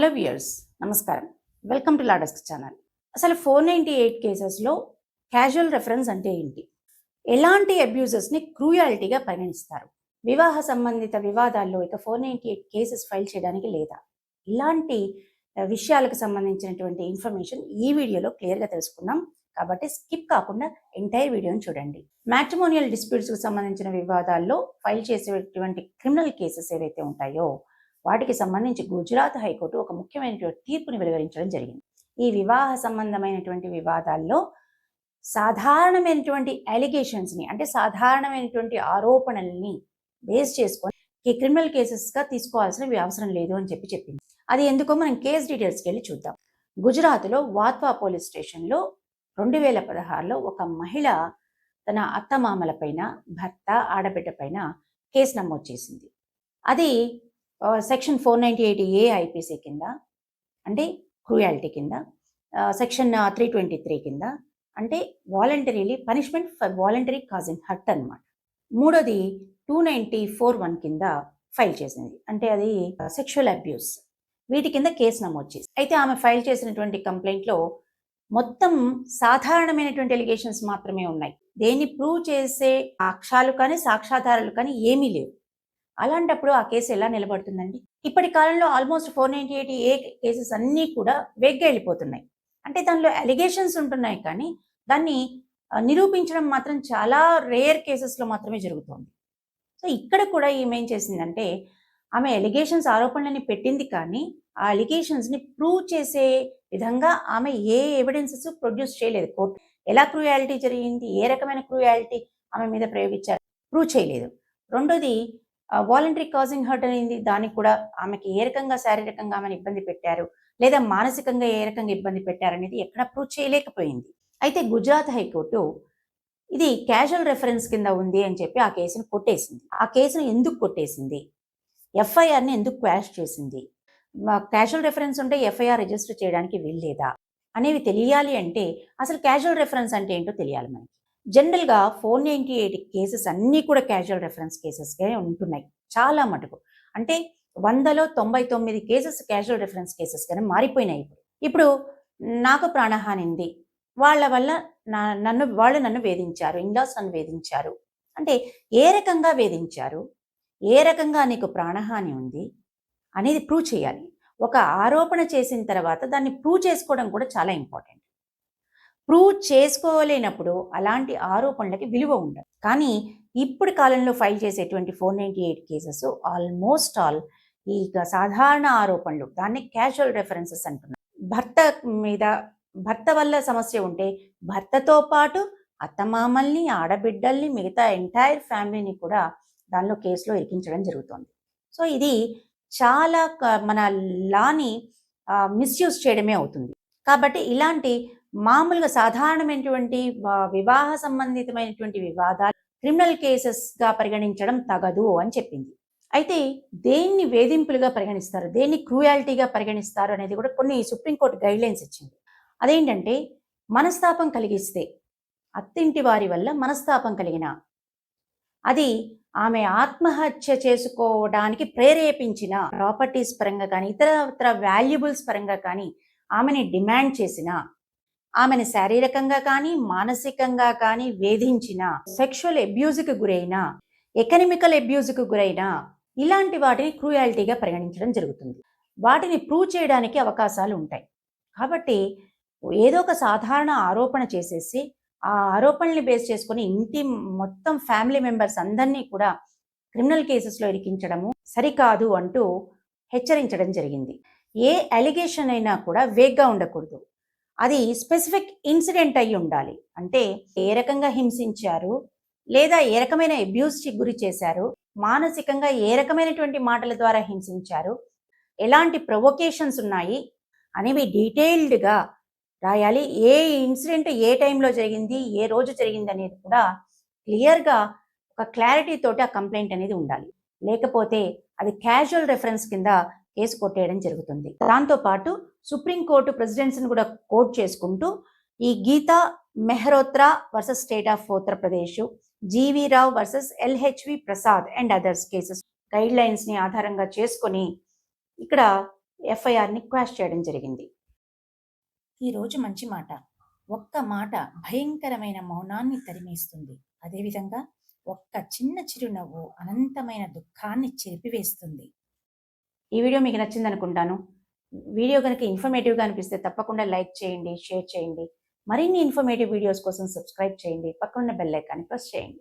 Hello viewers నమస్కారం. Welcome to లాడస్క్ channel అసలు ఫోర్ నైంటీ ఎయిట్ కేసెస్లో క్యాజువల్ రెఫరెన్స్ అంటే ఏంటి? ఎలాంటి అబ్యూజెస్ని క్రూయాలిటీగా పరిగణిస్తారు? వివాహ సంబంధిత వివాదాల్లో ఇక four ninety eight cases file చేయడానికి లేదా? ఇలాంటి విషయాలకు సంబంధించినటువంటి ఇన్ఫర్మేషన్ ఈ వీడియోలో క్లియర్గా తెలుసుకుందాం. కాబట్టి స్కిప్ కాకుండా ఎంటైర్ వీడియోని చూడండి. మ్యాట్రిమోనియల్ డిస్ప్యూట్స్కి సంబంధించిన వివాదాల్లో ఫైల్ చేసేటువంటి క్రిమినల్ కేసెస్ ఏవైతే ఉంటాయో వాటికి సంబంధించి గుజరాత్ హైకోర్టు ఒక ముఖ్యమైనటువంటి తీర్పుని వెలువరించడం జరిగింది. ఈ వివాహ సంబంధమైనటువంటి వివాదాల్లో సాధారణమైనటువంటి అలిగేషన్స్ని అంటే సాధారణమైనటువంటి ఆరోపణల్ని బేస్ చేసుకొని క్రిమినల్ కేసెస్గా తీసుకోవాల్సిన అవసరం లేదు అని చెప్పి చెప్పింది. అది ఎందుకో మనం కేస్ డీటెయిల్స్కి వెళ్ళి చూద్దాం. గుజరాత్లో వాత్వా పోలీస్ స్టేషన్లో రెండు వేల పదహారులో ఒక మహిళ తన అత్తమామల పైన భర్త ఆడబిడ్డ పైన కేసు నమోదు చేసింది. అది section four ninety eight A IPC కింద అంటే క్రూయాలిటీ కింద సెక్షన్ త్రీ ట్వంటీ త్రీ కింద అంటే voluntarily punishment for voluntary causing hurt అన్నమాట. మూడోది టూ నైంటీ ఫోర్ వన్ కింద ఫైల్ చేసింది. అంటే అది uh, సెక్షువల్ అబ్యూస్ వీటి కింద కేసు నమోదు చేసి అయితే ఆమె ఫైల్ చేసినటువంటి కంప్లైంట్లో మొత్తం సాధారణమైనటువంటి ఎలిగేషన్స్ మాత్రమే ఉన్నాయి. దేన్ని ప్రూవ్ చేసే అక్షాలు కానీ సాక్ష్యాధారాలు కానీ ఏమీ లేవు. అలాంటప్పుడు ఆ కేసు ఎలా నిలబడుతుందండి? ఇప్పటి కాలంలో almost four ninety eight A cases అన్నీ కూడా వెగ్గా వెళ్ళిపోతున్నాయి అంటే దానిలో అలిగేషన్స్ ఉంటున్నాయి కానీ దాన్ని నిరూపించడం మాత్రం చాలా రేర్ కేసెస్లో మాత్రమే జరుగుతోంది. సో ఇక్కడ కూడా ఈమె ఏం చేసిందంటే ఆమె ఎలిగేషన్స్ ఆరోపణలని పెట్టింది కానీ ఆ అలిగేషన్స్ని ప్రూవ్ చేసే విధంగా ఆమె ఏ ఎవిడెన్సెస్ ప్రొడ్యూస్ చేయలేదు. కోర్టు ఎలా క్రూయాలిటీ జరిగింది? ఏ రకమైన క్రూయాలిటీ ఆమె మీద ప్రయోగించారు? ప్రూవ్ చేయలేదు. రెండోది వాలంటరీ కాజింగ్ హర్ట్ అనేది దానికి కూడా ఆమెకి ఏ రకంగా శారీరకంగా ఆమెను ఇబ్బంది పెట్టారు? లేదా మానసికంగా ఏ రకంగా ఇబ్బంది పెట్టారనేది ఎక్కడ ప్రూవ్ చేయలేకపోయింది. అయితే గుజరాత్ హైకోర్టు ఇది క్యాజువల్ రెఫరెన్స్ కింద ఉంది అని చెప్పి ఆ కేసును కొట్టేసింది. ఆ కేసును ఎందుకు కొట్టేసింది? ఎఫ్ఐఆర్ని ఎందుకు క్వాష్ చేసింది? క్యాజువల్ రెఫరెన్స్ ఉంటే ఎఫ్ఐఆర్ రిజిస్టర్ చేయడానికి వీల్లేదా? అనేవి తెలియాలి అంటే అసలు క్యాజువల్ రెఫరెన్స్ అంటే ఏంటో తెలియాలి మనకి. జనరల్గా ఫోర్ నైంటీ ఎయిట్ కేసెస్ అన్నీ కూడా క్యాజువల్ రెఫరెన్స్ కేసెస్గా ఉంటున్నాయి. చాలా మటుకు. అంటే వందలో తొంభై తొమ్మిది కేసెస్ క్యాజువల్ రెఫరెన్స్ కేసెస్గానే మారిపోయినాయి ఇప్పుడు. ఇప్పుడు నాకు ప్రాణహాని ఉంది వాళ్ళ వల్ల నా నన్ను వాళ్ళు నన్ను వేధించారు. ఇండాస్ నన్ను వేధించారు. అంటే ఏ రకంగా వేధించారు? ఏ రకంగా నీకు ప్రాణహాని ఉంది? అనేది ప్రూవ్ చేయాలి. ఒక ఆరోపణ చేసిన తర్వాత దాన్ని ప్రూవ్ చేసుకోవడం కూడా చాలా ఇంపార్టెంట్. ప్రూవ్ చేసుకోలేనప్పుడు అలాంటి ఆరోపణలకి విలువ ఉండదు. కానీ ఇప్పుడు కాలంలో ఫైల్ చేసేటువంటి four ninety eight cases almost all ఈ సాధారణ ఆరోపణలు దాన్ని క్యాజువల్ రెఫరెన్సెస్ అంటున్నారు. భర్త మీద భర్త వల్ల సమస్య ఉంటే భర్తతో పాటు అత్తమామల్ని ఆడబిడ్డల్ని మిగతా ఎంటైర్ ఫ్యామిలీని కూడా దానిలో కేసులో ఇరికించడం జరుగుతుంది. సో ఇది చాలా మన లాని మిస్యూజ్ చేయడమే అవుతుంది. కాబట్టి ఇలాంటి మామూలుగా సాధారణమైనటువంటి వివాహ సంబంధితమైనటువంటి వివాదాలు క్రిమినల్ కేసెస్గా పరిగణించడం తగదు అని చెప్పింది. అయితే దేన్ని వేధింపులుగా పరిగణిస్తారు? దేన్ని క్రూయాలిటీగా పరిగణిస్తారు అనేది కూడా కొన్ని సుప్రీంకోర్టు గైడ్ లైన్స్ ఇచ్చింది. అదేంటంటే మనస్తాపం కలిగిస్తే అత్తింటి వారి వల్ల మనస్తాపం కలిగిన అది ఆమె ఆత్మహత్య చేసుకోవడానికి ప్రేరేపించిన ప్రాపర్టీస్ పరంగా కానీ ఇతర ఇతర వాల్యుబుల్స్ పరంగా కానీ ఆమెని డిమాండ్ చేసిన ఆమెను శారీరకంగా కానీ మానసికంగా కానీ వేధించిన సెక్షువల్ అబ్యూజ్కి గురైన ఎకనమికల్ అబ్యూజ్కి గురైన ఇలాంటి వాటిని క్రూయాలిటీగా పరిగణించడం జరుగుతుంది. వాటిని ప్రూవ్ చేయడానికి అవకాశాలు ఉంటాయి. కాబట్టి ఏదో ఒక సాధారణ ఆరోపణ చేసేసి ఆ ఆరోపణల్ని బేస్ చేసుకుని ఇంటి మొత్తం ఫ్యామిలీ మెంబర్స్ అందరినీ కూడా క్రిమినల్ కేసెస్లో ఇరికించడము సరికాదు అంటూ హెచ్చరించడం జరిగింది. ఏ అలిగేషన్ అయినా కూడా వేగ్గా ఉండకూడదు. అది స్పెసిఫిక్ ఇన్సిడెంట్ అయి ఉండాలి. అంటే ఏ రకంగా హింసించారు లేదా ఏ రకమైన అబ్యూస్కి గురి చేశారు మానసికంగా ఏ రకమైనటువంటి మాటల ద్వారా హింసించారు ఎలాంటి ప్రొవొకేషన్స్ ఉన్నాయి అనేవి డీటెయిల్డ్గా రాయాలి. ఏ ఇన్సిడెంట్ ఏ టైంలో జరిగింది ఏ రోజు జరిగింది అనేది కూడా క్లియర్గా ఒక క్లారిటీ తోటి ఆ కంప్లైంట్ అనేది ఉండాలి. లేకపోతే అది క్యాజువల్ రెఫరెన్స్ కింద కేసు కొట్టేయడం జరుగుతుంది. దాంతోపాటు సుప్రీంకోర్టు ప్రెసిడెంట్స్ని కూడా కోట్ చేసుకుంటూ ఈ Geeta Mehrotra versus state of Uttar Pradesh G V Rao versus L H V Prasad and others cases guide లైన్స్ని ఆధారంగా చేసుకొని ఇక్కడ ఎఫ్ఐఆర్ని క్వాష్ చేయడం జరిగింది. ఈరోజు మంచి మాట. ఒక్క మాట భయంకరమైన మౌనాన్ని తరిమేస్తుంది. అదేవిధంగా ఒక్క చిన్న చిరునవ్వు అనంతమైన దుఃఖాన్ని చెరిపివేస్తుంది. ఈ వీడియో మీకు నచ్చింది అనుకుంటాను వీడియో కనుక ఇన్ఫర్మేటివ్గా అనిపిస్తే తప్పకుండా లైక్ చేయండి షేర్ చేయండి. మరిన్ని ఇన్ఫర్మేటివ్ వీడియోస్ కోసం సబ్స్క్రైబ్ చేయండి. పక్కనున్న బెల్ ఐకాన్ని ప్రెస్ చేయండి.